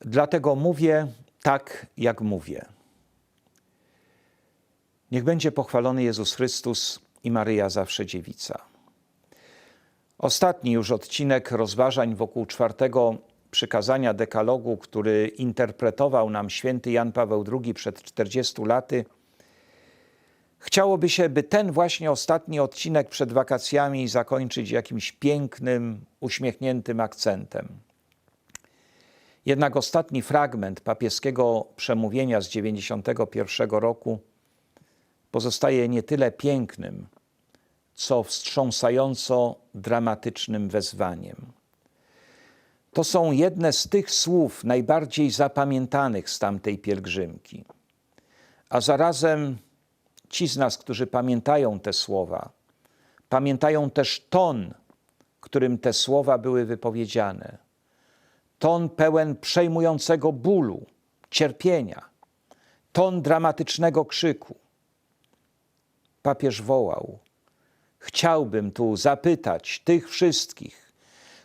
Dlatego mówię tak, jak mówię. Niech będzie pochwalony Jezus Chrystus i Maryja zawsze dziewica. Ostatni już odcinek rozważań wokół czwartego przykazania dekalogu, który interpretował nam święty Jan Paweł II przed 40 laty. Chciałoby się, by ten właśnie ostatni odcinek przed wakacjami zakończyć jakimś pięknym, uśmiechniętym akcentem. Jednak ostatni fragment papieskiego przemówienia z 91 roku pozostaje nie tyle pięknym, co wstrząsająco dramatycznym wezwaniem. To są jedne z tych słów najbardziej zapamiętanych z tamtej pielgrzymki. A zarazem ci z nas, którzy pamiętają te słowa, pamiętają też ton, którym te słowa były wypowiedziane. Ton pełen przejmującego bólu, cierpienia, ton dramatycznego krzyku. Papież wołał: Chciałbym tu zapytać tych wszystkich,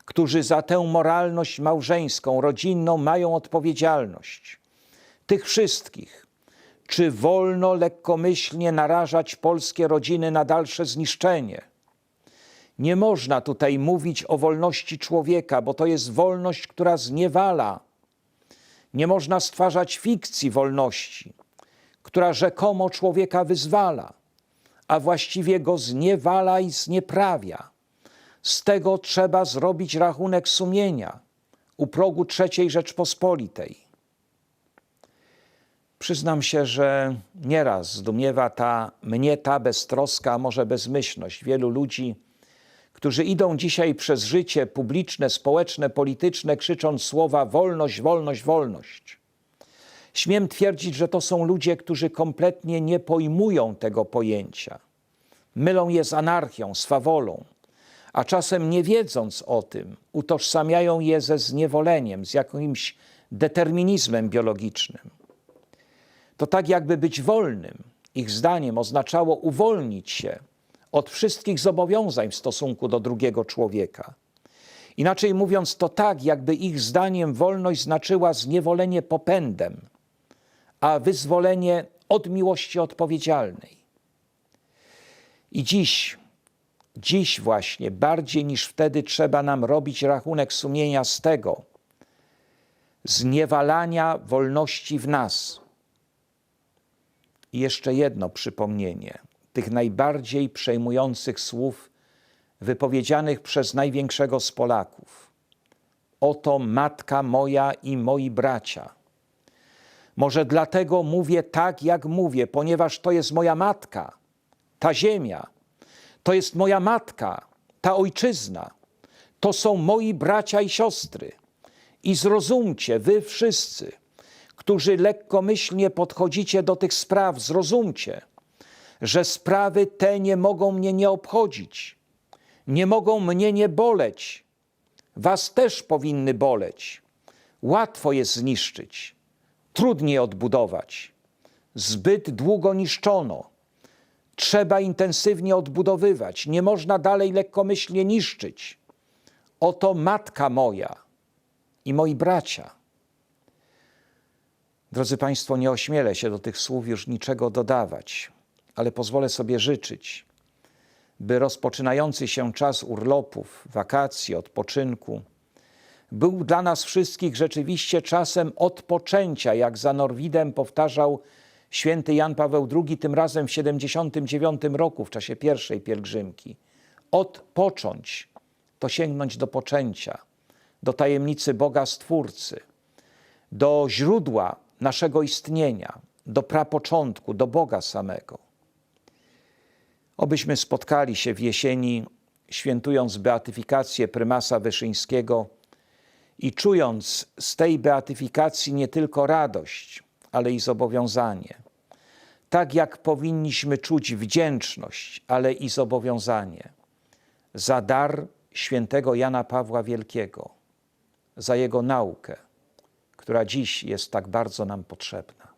którzy za tę moralność małżeńską, rodzinną mają odpowiedzialność. Tych wszystkich, czy wolno lekkomyślnie narażać polskie rodziny na dalsze zniszczenie? Nie można tutaj mówić o wolności człowieka, bo to jest wolność, która zniewala. Nie można stwarzać fikcji wolności, która rzekomo człowieka wyzwala, a właściwie go zniewala i znieprawia. Z tego trzeba zrobić rachunek sumienia u progu III Rzeczpospolitej. Przyznam się, że nieraz zdumiewa ta mnie ta beztroska, a może bezmyślność wielu ludzi, którzy idą dzisiaj przez życie publiczne, społeczne, polityczne, krzycząc słowa wolność, wolność, wolność. Śmiem twierdzić, że to są ludzie, którzy kompletnie nie pojmują tego pojęcia. Mylą je z anarchią, swawolą, a czasem nie wiedząc o tym, utożsamiają je ze zniewoleniem, z jakimś determinizmem biologicznym. To tak jakby być wolnym, ich zdaniem oznaczało uwolnić się od wszystkich zobowiązań w stosunku do drugiego człowieka. Inaczej mówiąc, to tak, jakby ich zdaniem wolność znaczyła zniewolenie popędem, a wyzwolenie od miłości odpowiedzialnej. I dziś, dziś właśnie, bardziej niż wtedy trzeba nam robić rachunek sumienia z tego zniewalania wolności w nas. I jeszcze jedno przypomnienie tych najbardziej przejmujących słów wypowiedzianych przez największego z Polaków. Oto matka moja i moi bracia. Może dlatego mówię tak, jak mówię, ponieważ to jest moja matka, ta ziemia, to jest moja matka, ta ojczyzna, to są moi bracia i siostry. I zrozumcie, wy wszyscy, którzy lekkomyślnie podchodzicie do tych spraw, zrozumcie, że sprawy te nie mogą mnie nie obchodzić, nie mogą mnie nie boleć. Was też powinny boleć. Łatwo jest zniszczyć, trudniej odbudować. Zbyt długo niszczono. Trzeba intensywnie odbudowywać. Nie można dalej lekkomyślnie niszczyć. Oto matka moja i moi bracia. Drodzy Państwo, nie ośmielę się do tych słów już niczego dodawać, ale pozwolę sobie życzyć, by rozpoczynający się czas urlopów, wakacji, odpoczynku był dla nas wszystkich rzeczywiście czasem odpoczęcia, jak za Norwidem powtarzał święty Jan Paweł II, tym razem w 79 roku, w czasie pierwszej pielgrzymki. Odpocząć to sięgnąć do poczęcia, do tajemnicy Boga Stwórcy, do źródła naszego istnienia, do prapoczątku, do Boga samego. Obyśmy spotkali się w jesieni, świętując beatyfikację prymasa Wyszyńskiego i czując z tej beatyfikacji nie tylko radość, ale i zobowiązanie. Tak jak powinniśmy czuć wdzięczność, ale i zobowiązanie za dar świętego Jana Pawła Wielkiego, za jego naukę, która dziś jest tak bardzo nam potrzebna.